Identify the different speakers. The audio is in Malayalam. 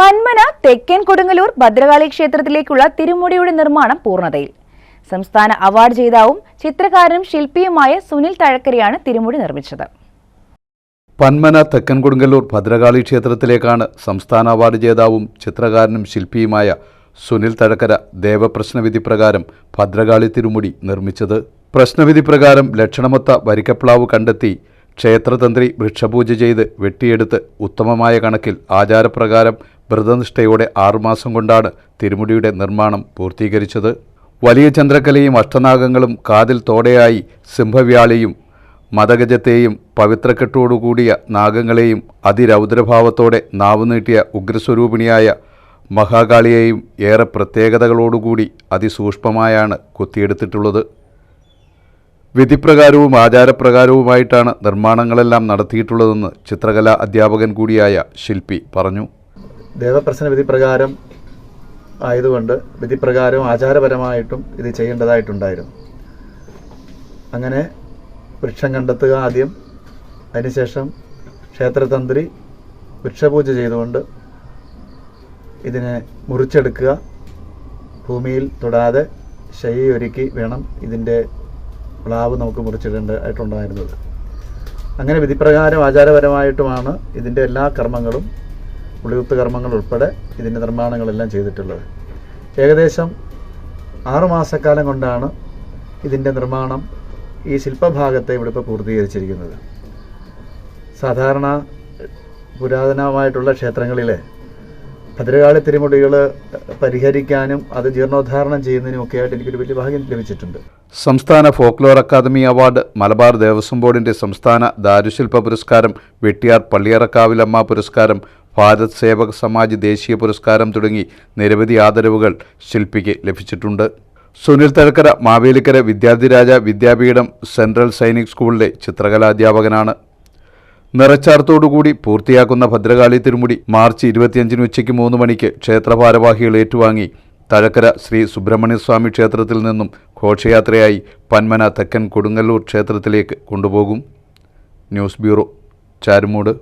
Speaker 1: പന്മന തെക്കൻ കൊടുങ്ങല്ലൂർ ഭദ്രകാളി ക്ഷേത്രത്തിലേക്കുള്ള തിരുമുടിയുടെ നിർമ്മാണം പൂർണതയിൽ. സംസ്ഥാന അവാർഡ് ജേതാവും ചിത്രകാരനും ശില്പിയുമായ സുനിൽ തഴക്കരയാണ് തിരുമുടി നിർമ്മിച്ചത്.
Speaker 2: പന്മന തെക്കൻ കൊടുങ്ങല്ലൂർ ഭദ്രകാളി ക്ഷേത്രത്തിലേക്കാണ് സംസ്ഥാന അവാർഡ് ജേതാവും ചിത്രകാരനും ശില്പിയുമായ സുനിൽ തഴക്കര ദേവപ്രശ്നവിധി പ്രകാരം ഭദ്രകാളി തിരുമുടി നിർമ്മിച്ചത്. പ്രശ്നവിധി പ്രകാരം ലക്ഷണമൊത്ത വരിക്കപ്ലാവ് കണ്ടെത്തി ക്ഷേത്രതന്ത്രി വൃക്ഷപൂജ ചെയ്ത് വെട്ടിയെടുത്ത് ഉത്തമമായ കണക്കിൽ ആചാരപ്രകാരം വ്രതനിഷ്ഠയോടെ ആറുമാസം കൊണ്ടാണ് തിരുമുടിയുടെ നിർമ്മാണം പൂർത്തീകരിച്ചത്. വലിയ ചന്ദ്രകലയും അഷ്ടനാഗങ്ങളും കാതിൽ തോടെയായി സിംഹവ്യാളിയും മതഗജത്തെയും പവിത്രക്കെട്ടോടുകൂടിയ നാഗങ്ങളെയും അതിരൗദ്രഭാവത്തോടെ നാവ് നീട്ടിയ ഉഗ്രസ്വരൂപിണിയായ മഹാകാളിയെയും ഏറെ പ്രത്യേകതകളോടുകൂടി അതിസൂക്ഷ്മമായാണ് കൊത്തിയെടുത്തിട്ടുള്ളത്. വിധിപ്രകാരവും ആചാരപ്രകാരവുമായിട്ടാണ് നിർമ്മാണങ്ങളെല്ലാം നടത്തിയിട്ടുള്ളതെന്ന് ചിത്രകലാ അധ്യാപകൻ കൂടിയായ ശില്പി പറഞ്ഞു.
Speaker 3: ദേവപ്രശ്ന വിധി പ്രകാരം ആയതുകൊണ്ട് വിധിപ്രകാരവും ആചാരപരമായിട്ടും ഇത് ചെയ്യേണ്ടതായിട്ടുണ്ടായിരുന്നു. അങ്ങനെ വൃക്ഷം കണ്ടെത്തുക ആദ്യം അതിനുശേഷം ക്ഷേത്രതന്ത്രി വൃക്ഷപൂജ ചെയ്തുകൊണ്ട് ഇതിനെ മുറിച്ചെടുക്കുക. ഭൂമിയിൽ തൊടാതെ ശയ്യൊരുക്കി വേണം ഇതിന്റെ പ്ലാവ് നമുക്ക് മുറിച്ചിടേണ്ടതായിട്ടുണ്ടായിരുന്നത്. അങ്ങനെ വിധിപ്രകാരം ആചാരപരമായിട്ടുമാണ് ഇതിന്റെ എല്ലാ കർമ്മങ്ങളും പുളിയുത്ത് കർമ്മങ്ങൾ ഉൾപ്പെടെ ഇതിന്റെ നിർമ്മാണങ്ങളെല്ലാം ചെയ്തിട്ടുള്ളത്. ഏകദേശം ആറുമാസക്കാലം കൊണ്ടാണ് ഇതിന്റെ നിർമ്മാണം ഈ ശില്പഭാഗത്തെ ഇവിടെ ഇപ്പോൾ പൂർത്തീകരിച്ചിരിക്കുന്നത്. സാധാരണ പുരാതനമായിട്ടുള്ള ക്ഷേത്രങ്ങളിലെ ഭദ്രകാളി തിരുമുടികൾ പരിഹരിക്കാനും അത് ജീർണോദ്ധാരണം ചെയ്യുന്നതിനും ഒക്കെ ആയിട്ട് എനിക്കൊരു വലിയ ഭാഗ്യം ലഭിച്ചിട്ടുണ്ട്.
Speaker 2: സംസ്ഥാന folklore academy award Malabar Devaswom ബോർഡിന്റെ സംസ്ഥാന ദാരുശില്പ പുരസ്കാരം വെട്ടിയാർ പള്ളിയറക്കാവിലമ്മ പുരസ്കാരം ഭാരത് സേവക് സമാജ് ദേശീയ പുരസ്കാരം തുടങ്ങി നിരവധി ആദരവുകൾ ശില്പിക്ക് ലഭിച്ചിട്ടുണ്ട്. സുനിൽ തഴക്കര മാവേലിക്കര വിദ്യാർത്ഥിരാജ വിദ്യാപീഠം സെൻട്രൽ സൈനിക് സ്കൂളിലെ ചിത്രകലാധ്യാപകനാണ്. നിറച്ചാർത്തോടുകൂടി പൂർത്തിയാക്കുന്ന ഭദ്രകാളി തിരുമുടി മാർച്ച് ഇരുപത്തിയഞ്ചിന് ഉച്ചയ്ക്ക് മൂന്ന് മണിക്ക് ക്ഷേത്ര ഭാരവാഹികൾ ഏറ്റുവാങ്ങി തഴക്കര ശ്രീ സുബ്രഹ്മണ്യസ്വാമി ക്ഷേത്രത്തിൽ നിന്നും ഘോഷയാത്രയായി പന്മന തെക്കൻ കൊടുങ്ങല്ലൂർ ക്ഷേത്രത്തിലേക്ക് കൊണ്ടുപോകും. News bureau Charummood.